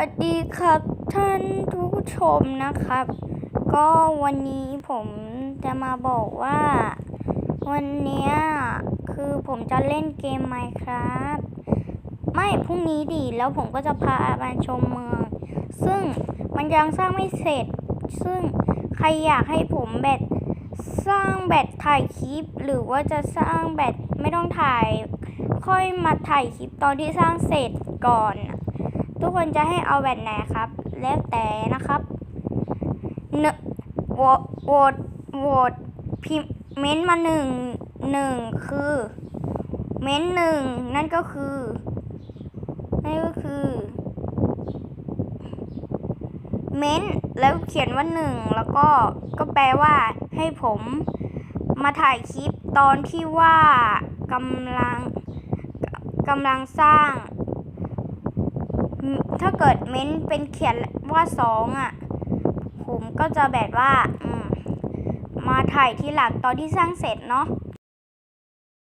วัสดีครับท่านผู้ชมนะครับ ก็วันนี้ผมจะมาบอกว่า วันเนี้ยคือผมจะเล่นเกม Minecraft ไม่พรุ่งนี้ดิแล้วผมก็จะพามาชมเมือง ซึ่งมันยังสร้างไม่เสร็จ ซึ่งใครอยากให้ผมแบตสร้างแบตถ่ายคลิป หรือว่าจะสร้างแบตไม่ต้องถ่าย ค่อยมาถ่ายคลิปตอนที่สร้างเสร็จก่อน ทุกคนจะให้เอาแบบไหนครับ แล้วแต่นะครับเนโหวตโหวตโหวตพิมเม้นต์มาหนึ่งหนึ่งคือ เม้นต์หนึ่งนั่นก็คือนั่นก็คือ เม้นต์แล้วเขียนว่าหนึ่งแล้วก็ก็แปลว่าให้ผมมาถ่ายคลิปตอนที่ว่ากำลังกำลังสร้าง ถ้าเกิดเม้นเป็นเขียนว่าสองอะ ผมก็จะแบบว่ามมาถ่ายที่หลังตอนที่สร้างเสร็จเนาะ